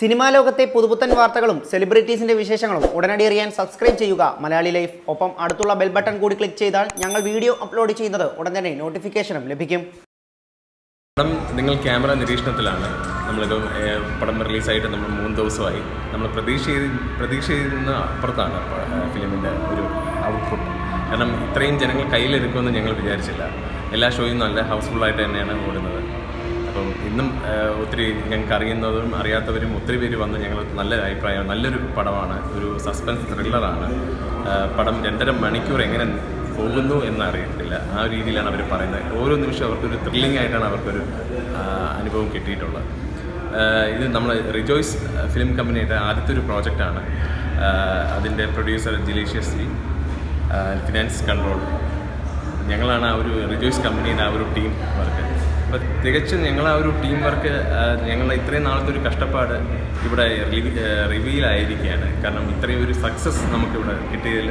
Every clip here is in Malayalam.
സിനിമാ ലോകത്തെ പുതുപുത്തൻ വാർത്തകളും സെലിബ്രിറ്റീസിന്റെ വിശേഷങ്ങളും ഉടനടി അറിയാൻ സബ്സ്ക്രൈബ് ചെയ്യുക. മലയാളി ലൈഫ്. ഒപ്പം അടുത്തുള്ള ബെൽ ബട്ടൺ കൂടി ക്ലിക്ക് ചെയ്താൽ ഞങ്ങൾ വീഡിയോ അപ്ലോഡ് ചെയ്യുന്നത് ഉടൻ തന്നെ നോട്ടിഫിക്കേഷനും ലഭിക്കും. പടം നിങ്ങൾ ക്യാമറ നിരീക്ഷണത്തിലാണ്. ഏഹ്, പടം റിലീസായിട്ട് നമ്മൾ മൂന്ന് ദിവസമായി. നമ്മൾ പ്രതീക്ഷ പ്രതീക്ഷ ചെയ്യുന്ന അപ്പുറത്താണ് ഫിലിമിന്റെ ഒരു ഔട്ട്പുട്ട് കാരണം ഇത്രയും ജനങ്ങൾ കയ്യിലെടുക്കുമെന്ന് ഞങ്ങൾ വിചാരിച്ചില്ല. എല്ലാ ഷോയും നല്ല ഹൗസ്ഫുള്ളായിട്ട് തന്നെയാണ് ഓടുന്നത്. അപ്പം ഇന്നും ഒത്തിരി ഞങ്ങൾക്ക് അറിയുന്നതും അറിയാത്തവരും ഒത്തിരി പേര് വന്ന് ഞങ്ങൾ നല്ല അഭിപ്രായം നല്ലൊരു പടമാണ് ഒരു സസ്പെൻസ് ത്രില്ലറാണ്. പടം രണ്ടര മണിക്കൂർ എങ്ങനെ പോകുന്നു എന്നറിയത്തില്ല. ആ രീതിയിലാണ് അവർ പറയുന്നത്. ഓരോ നിമിഷം അവർക്കൊരു ത്രില്ലിംഗ് ആയിട്ടാണ് അവർക്കൊരു അനുഭവം കിട്ടിയിട്ടുള്ളത്. ഇത് നമ്മൾ റിജോയ്സ് ഫിലിം കമ്പനിയുടെ ആദ്യത്തെ ഒരു പ്രോജക്റ്റാണ് അതിന്റെ പ്രൊഡ്യൂസർ ജിലീഷ്യസ് സി ഫിനാൻസ് കൺട്രോൾ. ഞങ്ങളാണ് ആ ഒരു റിജോയ്സ് കമ്പനിയുടെ ആ ഒരു ടീം വർക്ക്. അപ്പോൾ തികച്ചും ഞങ്ങൾ ആ ഒരു ടീം വർക്ക് ഞങ്ങളുടെ ഇത്രയും നാളത്തെ ഒരു കഷ്ടപ്പാട് ഇവിടെ റിവീലായിരിക്കുകയാണ് കാരണം ഇത്രയും ഒരു സക്സസ് നമുക്കിവിടെ കിട്ടിയതിൽ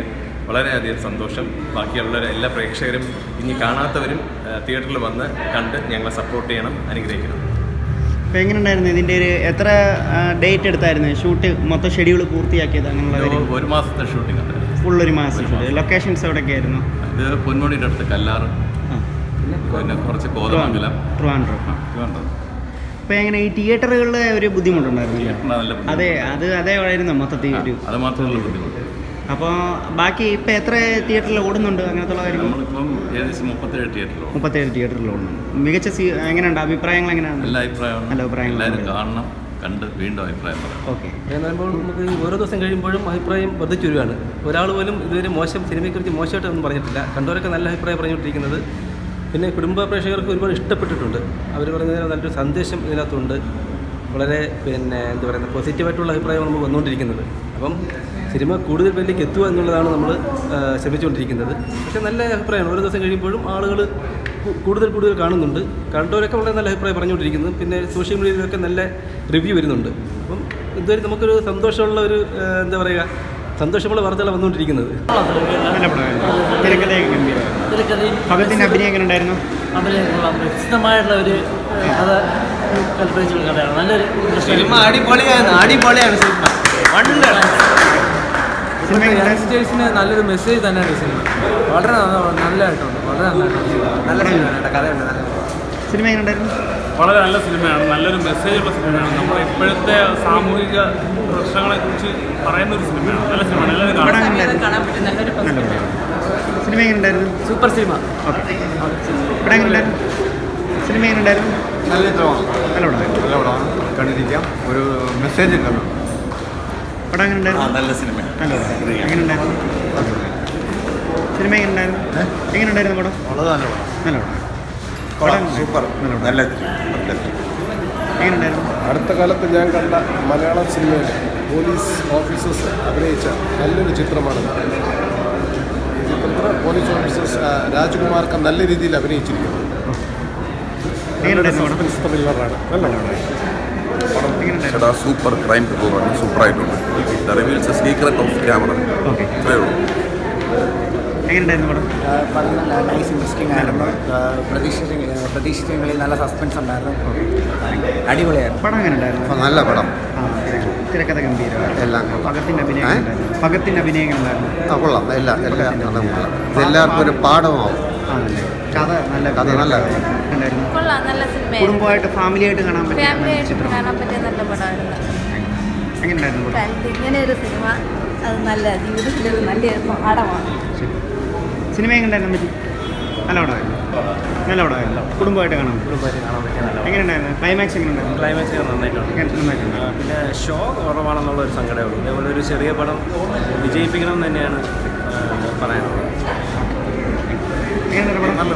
വളരെയധികം സന്തോഷം. ബാക്കിയുള്ള എല്ലാ പ്രേക്ഷകരും ഇനി കാണാത്തവരും തിയേറ്ററിൽ വന്ന് കണ്ട് ഞങ്ങളെ സപ്പോർട്ട് ചെയ്യണം അനുഗ്രഹിക്കണം. അപ്പോൾ എങ്ങനെയുണ്ടായിരുന്നു? ഇതിന്റെ ഒരു എത്ര ഡേറ്റ് എടുത്തായിരുന്നു? ഷൂട്ട് മൊത്തം ഷെഡ്യൂൾ പൂർത്തിയാക്കിയത് അങ്ങനെയുള്ള ഒരു- മാസത്തെ ഷൂട്ടിംഗ് ഫുൾ ഒരു മാസം. ലൊക്കേഷൻസ് എവിടെയൊക്കെ ആയിരുന്നു ഇത് പൊന്മുടിയുടെ അടുത്ത് കല്ലാറ്. പിന്നെ കുറച്ച് കോതമംഗലം ട്രിവാൻഡ്രം എങ്ങനെ ഈ തിയേറ്ററുകളിലെ ഒരു ബുദ്ധിമുട്ടുണ്ടായിരുന്നു. അതെ അത് അതേ ആയിരുന്നു മൊത്തത്തിൽ ഒരു അത് മാത്രമല്ല ബുദ്ധിമുട്ട്. അപ്പോൾ ബാക്കി ഇപ്പം എത്ര തിയേറ്ററിൽ ഓടുന്നുണ്ട് അങ്ങനത്തെ ഉള്ള കാര്യങ്ങൾ മുപ്പത്തേഴ് തിയേറ്ററിൽ മുപ്പത്തേഴ് തിയേറ്ററിൽ ഓടുന്നുണ്ട്. മികച്ച സീ എങ്ങനെയുണ്ട്? അഭിപ്രായങ്ങൾ എങ്ങനെയാണ്? നല്ല അഭിപ്രായം നല്ല അഭിപ്രായങ്ങൾ എല്ലാവരും കാണണം കണ്ട് വീണ്ടും അഭിപ്രായം പറയാം. ഓക്കെ. എന്ന് പറയുമ്പോൾ നമുക്ക് ഓരോ ദിവസം കഴിയുമ്പോഴും അഭിപ്രായം വർദ്ധിച്ചു വരികയാണ്. ഒരാൾ പോലും ഇതുവരെ മോശം സിനിമയെക്കുറിച്ച് മോശമായിട്ടൊന്നും പറഞ്ഞിട്ടില്ല. കണ്ടവരൊക്കെ നല്ല അഭിപ്രായം പറഞ്ഞുകൊണ്ടിരിക്കുന്നത്. പിന്നെ കുടുംബ പ്രേക്ഷകർക്ക് ഒരുപാട് ഇഷ്ടപ്പെട്ടിട്ടുണ്ട്. അവർ പറയുന്നത് നല്ലൊരു സന്ദേശം ഇതിനകത്തുണ്ട്. വളരെ പിന്നെ എന്താ പറയുന്നത് പോസിറ്റീവായിട്ടുള്ള അഭിപ്രായം നമുക്ക് വന്നുകൊണ്ടിരിക്കുന്നത്. അപ്പം സിനിമ കൂടുതൽ വലിയ എത്തുക എന്നുള്ളതാണ് നമ്മൾ ശ്രമിച്ചുകൊണ്ടിരിക്കുന്നത്. പക്ഷേ നല്ല അഭിപ്രായമാണ്. ഓരോ ദിവസം കഴിയുമ്പോഴും ആളുകൾ കൂടുതൽ കൂടുതൽ കാണുന്നുണ്ട്. കണ്ടവരൊക്കെ വളരെ നല്ല അഭിപ്രായം പറഞ്ഞുകൊണ്ടിരിക്കുന്നു. പിന്നെ സോഷ്യൽ മീഡിയയിലൊക്കെ നല്ല റിവ്യൂ വരുന്നുണ്ട്. അപ്പം ഇതുവരെ നമുക്കൊരു സന്തോഷമുള്ള ഒരു എന്താ പറയുക സന്തോഷമുള്ള വാർത്തകൾ വന്നുകൊണ്ടിരിക്കുന്നത് നല്ല പടമായിരുന്നു തിരക്കഥയൊക്കെ ഗംഭീരം തിരക്കഥയും ഭഗത്തിന്റെ അഭിനയം എങ്ങനെ ഉണ്ടായിരുന്നു അഭിനയമുള്ള വ്യത്യസ്തമായിട്ടുള്ള ഒരു കഥ കൽപ്പിച്ചുള്ള കഥയാണ്. നല്ലൊരു സിനിമ അടിപൊളിയാണ്. അടിപൊളിയാണ് സിനിമ. സിനിമ യങ്സ്റ്റേഴ്സിന് നല്ലൊരു മെസ്സേജ് തന്നെയാണ് ഈ സിനിമ. വളരെ നല്ലതായിട്ടുണ്ട് വളരെ നന്നായിട്ടുണ്ട്. നല്ല സിനിമയാണ് കഥയുണ്ട് നല്ല സിനിമ. എങ്ങനെ ഉണ്ടായിരുന്നു വളരെ നല്ല സിനിമയാണ്. നല്ലൊരു മെസ്സേജ് ഉള്ള സിനിമയാണ്. നമ്മുടെ ഇപ്പോഴത്തെ സാമൂഹിക പ്രശ്നങ്ങളെ കുറിച്ച് പറയുന്ന ഒരു സിനിമയാണ്. നല്ല സിനിമയാണ്. എല്ലാവരും? കാണാൻ പറ്റിയ നല്ലൊരു സിനിമ. എങ്ങനെ ഉണ്ടായിരുന്നു സൂപ്പർ സിനിമ. സിനിമ എങ്ങനെ ഉണ്ടായിരുന്നു നല്ല ചിത്രമാണ്. നല്ല പടമായിരുന്നു നല്ല പടമാണ്. കണ്ടിരിക്കാം. ഒരു മെസ്സേജ് ഉണ്ടല്ലോ പടം എങ്ങനെ നല്ല സിനിമയാണ് നല്ല പടം. എങ്ങനെ ഉണ്ടായിരുന്നു സിനിമ എങ്ങനെ ഉണ്ടായിരുന്നു പടം? വളരെ നല്ല പടം. നല്ല പടം. പടം സൂപ്പർ. നല്ല അടുത്ത കാലത്ത് ഞാൻ കണ്ട മലയാള സിനിമയിൽ പോലീസ് ഓഫീസേഴ്സ് അഭിനയിച്ച നല്ലൊരു ചിത്രമാണ്. ചിത്രത്തിൽ പോലീസ് ഓഫീസേഴ്സ് രാജ്കുമാർക്ക് നല്ല രീതിയിൽ അഭിനയിച്ചിരിക്കുന്നു ചേട്ടാ സൂപ്പർ. ക്രൈം ത്രില്ലറാണ്. സൂപ്പറായിട്ടുണ്ട്. The reveals secret of camera ഇത്രയേ ഉള്ളൂ. പടം? പടം നല്ല നൈസ് ഇൻട്രസ്റ്റിംഗ് ആയിരുന്നു. പ്രതീക്ഷിച്ച പ്രതീക്ഷിച്ചങ്ങളിൽ നല്ല സസ്പെൻസ് ഉണ്ടായിരുന്നു. അടിപൊളിയായിരുന്നു. പടം എങ്ങനെ ഉണ്ടായിരുന്നു നല്ല പടം. ആ തിരക്കഥ ഗംഭീരമാണ് എല്ലാം കൊള്ളാം. ഭഗത്തിന്റെ അഭിനയം ഏ? എങ്ങനെ ഉണ്ടായിരുന്നു ഭഗത്തിന്റെ അഭിനയം എങ്ങനെ ഉണ്ടായിരുന്നു ആ കൊള്ളാം. എല്ലാം എല്ലാം അതും കൊള്ളാം. ഇതെല്ലാവർക്കും ഒരു പാഠമാവും. കഥ നല്ല കഥ നല്ല ഉണ്ടായിരുന്നു കൊള്ളാം. നല്ല സിനിമയായിരുന്നു കുടുംബമായിട്ട് ഫാമിലിയായിട്ട് കാണാൻ പറ്റിയ ഫാമിലി നല്ല പടമായിരുന്നു. ഇങ്ങനെ ഒരു സിനിമ അത് നല്ല ജീവിതത്തിലൊരു നല്ല പാഠമാണ്. സിനിമ എങ്ങനെ ഉണ്ടായിരുന്നു പറ്റി നല്ല പടമായിരുന്നു നല്ല പടമായിരുന്നു കുടുംബമായിട്ട് കാണാൻ കുടുംബമായിട്ട് കാണാൻ പറ്റിയ എങ്ങനെ ഉണ്ടായിരുന്നു? ക്ലൈമാക്സ് എങ്ങനെ ഉണ്ടായിരുന്നു? ക്ലൈമാക്സ് നന്നായിട്ടുണ്ട്. പിന്നെ ഷോ കുറവാണെന്നുള്ള ഒരു സങ്കടമേ ഉള്ളൂ. ഇതേപോലെ ഒരു ചെറിയ പടം വിജയിപ്പിക്കണം എന്ന് തന്നെയാണ് പറയാനുള്ളത്. എങ്ങനെ നല്ല